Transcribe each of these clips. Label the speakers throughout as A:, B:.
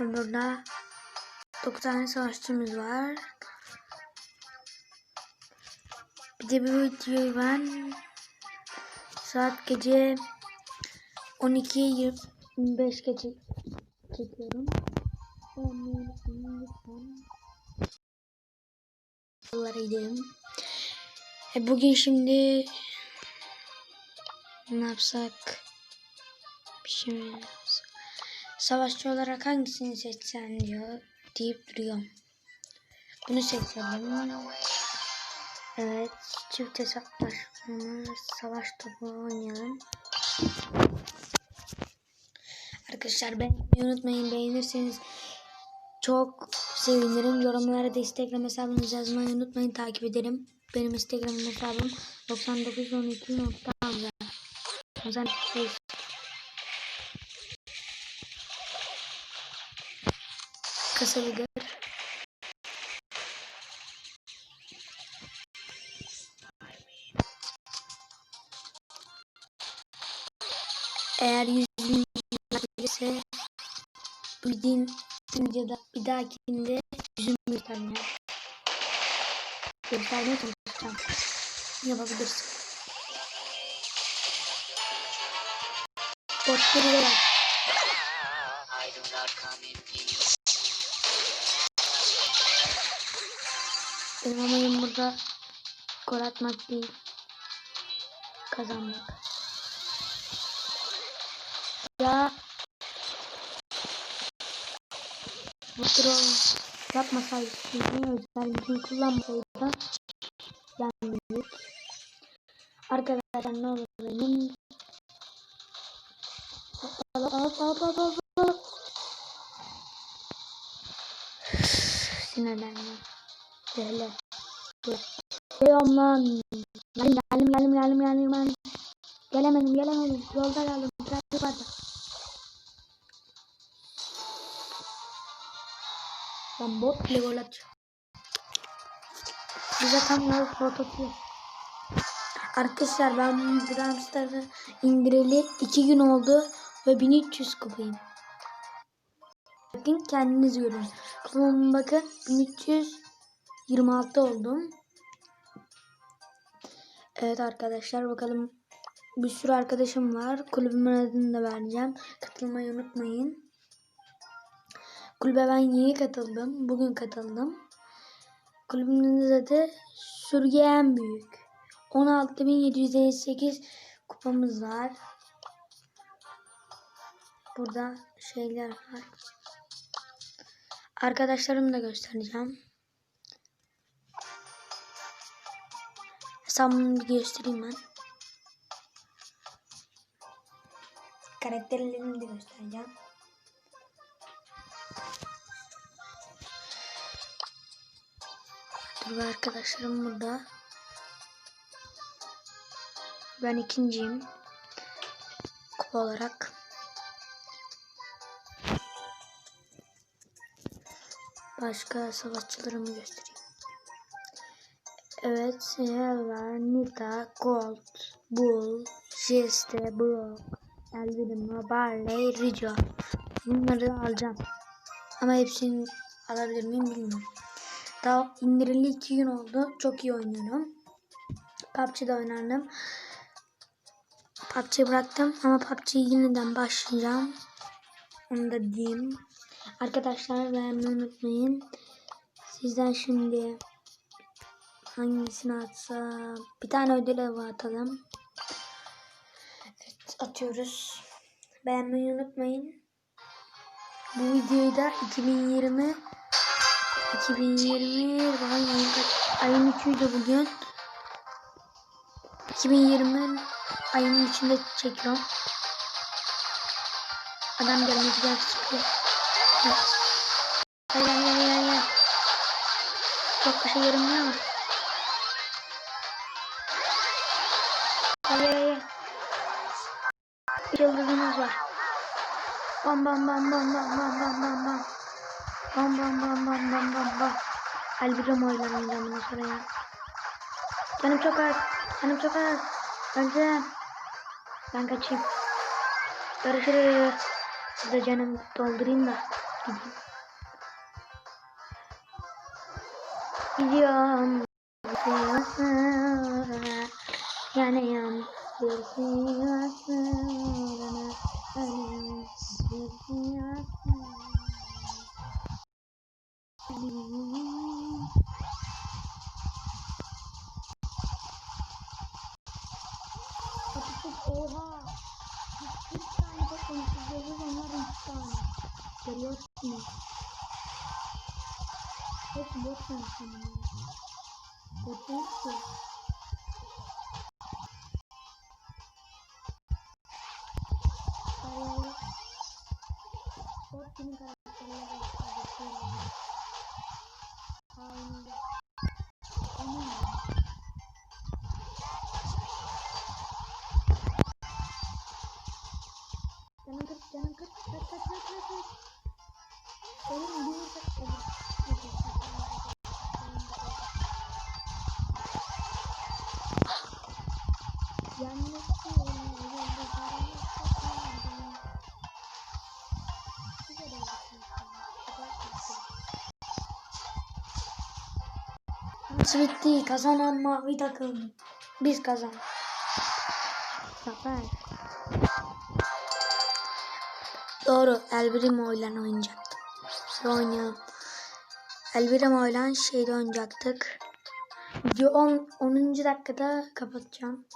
A: Burada 9 tane savaşçımız var. Bir de bu videoyu ben saat gece 12.25 gece çekiyorum. Yollara gidelim. E bugün şimdi ne yapsak? Bir şey mi yapsak? Savaşçı olarak hangisini seçsen diyor deyip duruyorum. Bunu seçelim. Evet, çift hesaplaşma, savaş topu oynayalım. Arkadaşlar beğenmeyi unutmayın. Beğenirseniz çok sevinirim. Yorumlara da Instagram hesabınızı yazmayı unutmayın. Takip ederim. Benim Instagram hesabım 9912.hamza kazanacağız. Şey. Kasalı gör. Eğer 100 bin gelirse bu din videoda bir dahakinde 100 bin tane bir tane çalışacağım. Yapabilirsin. Botları var. Benim amayım burada gol atmak değil. Kazanmak. Ya. Botları yapmasaydı. Niye özel gücünü kullanmasaydı da yendik. Arkadaşlar ne olur benim Hop hop hop hop hop. Sinirlendim. Böyle. Geliyorum lan. Geldim geldim geldim geldim geldim geldim. Gelemedim gelemedim. Yolda kaldım. Trafik vardı. Ben bot bile gol atacağım. Bize tam yol prototipi. Arkadaşlar ben Brawl Stars'ı indireli 2 gün oldu ve 1300 kupayım. Bakın kendiniz görün. Kupamın bakın 1326 oldum. Evet arkadaşlar bakalım bir sürü arkadaşım var. Kulübümün adını da vereceğim. Katılmayı unutmayın. Kulübe ben yeni katıldım. Bugün katıldım. Kulübümün adı Sürgeyen Büyük. 16.758 kupamız var. Burada şeyler var. Arkadaşlarımı da göstereceğim. Hesabımı bir göstereyim ben. Karakterlerimi de göstereceğim. Dur be arkadaşlarım burada. Ben ikinciyim. Kupa olarak. Başka savaşçılarımı göstereyim. Evet, Silver, Nita, Gold, Bull, Jeste, Brock, Elvin, Barley, Rico. Bunları alacağım. Ama hepsini alabilir miyim bilmiyorum. Daha indirili iki gün oldu. Çok iyi oynuyorum. PUBG'de oynardım. PUBG'yi bıraktım ama PUBG'yi yeniden başlayacağım. Onu da diyeyim. Arkadaşlar beğenmeyi unutmayın. Sizden şimdi hangisini atsam? Bir tane ödül avı atalım. Evet atıyoruz. Beğenmeyi unutmayın. Bu videoyu da 2020 2020 bakın ayın, kaç- ayın 3'üydü bugün. 2020 ayının içinde çekiyorum. Adam gelmedi gel çıkıyor. Gel gel gel gel gel. Çok bir şey görünmüyor ama. Gel gel gel. Yıldızımız var. Bam bam bam bam bam bam bam bam bam. Bam bam bam bam bam bam bam. Elbir'im oynamayacağım bundan sonra ya. Canım çok az. Canım çok az. Öleceğim. Ben kaçayım. Görüşürüz. Size canım doldurayım da. Gidiyorum. Yanıyorum. Şey. Oha. 40 tane de konuşuyoruz onların 3 tane. вперед. Это больше не понимаю. Потому что Maç bitti. Kazanan mavi takım. Biz kazan. Zafer. Doğru. Elbirim ile oynayacaktım. Sıra oynayalım. Elbirim ile şeyde oynayacaktık. Video 10. 10. dakikada kapatacağım.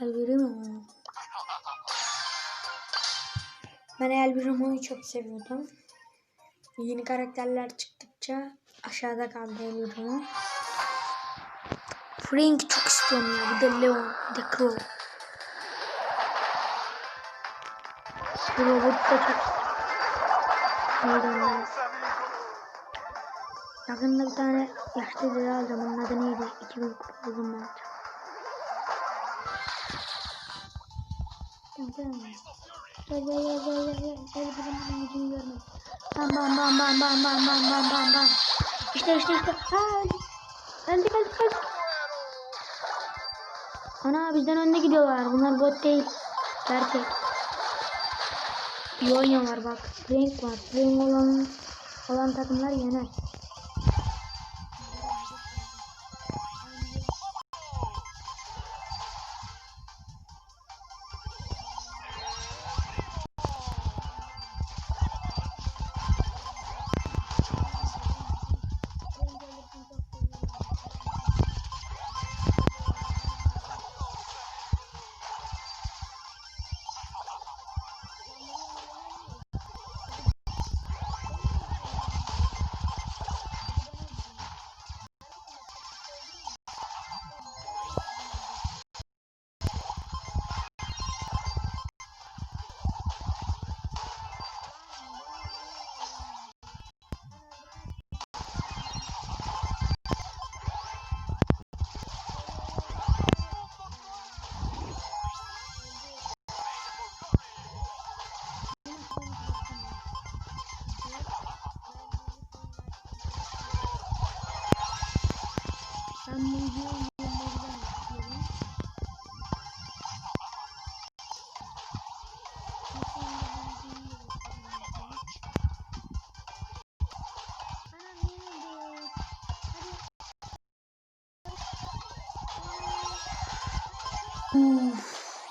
A: Elbirim Ben Elbirim'i çok seviyordum. Yeni karakterler çıktıkça aşağıda kaldı. Frank çok istiyorum ya. Bir de Leon, bir de Crow. Robot da çok adı? Yakında bir tane yaşlı dede alacağım. Onun adı neydi? 2000 kupa ben. Tamam tamam. Gel gel gel gel gel gel. Gel bunun gücünü görme. Bam bam bam bam bam bam bam bam bam bam. İşte işte işte. Ha öldü. Öldü öldü öldü. Ana bizden önde gidiyorlar. Bunlar bot değil. Gerçek. İyi oynuyorlar bak. Frank var. Frank olan, olan takımlar yener.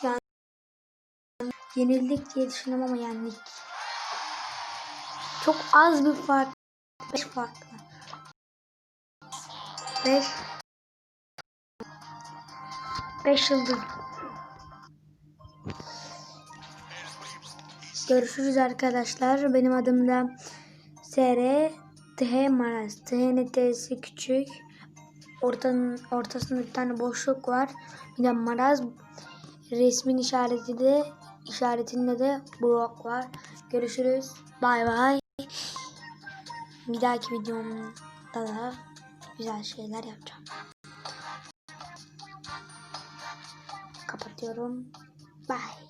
A: Yani yenildik diye düşündüm ama yendik. Çok az bir fark. 5 farklı. 5 5 yıldız. Görüşürüz arkadaşlar. Benim adım da SR T Maras. T'nin T'si küçük. Ortanın, ortasında bir tane boşluk var. Bir de Maraz. Resmin işareti de işaretinde de blok var. Görüşürüz. Bay bay. Bir dahaki videomda da güzel şeyler yapacağım. Kapatıyorum. Bye.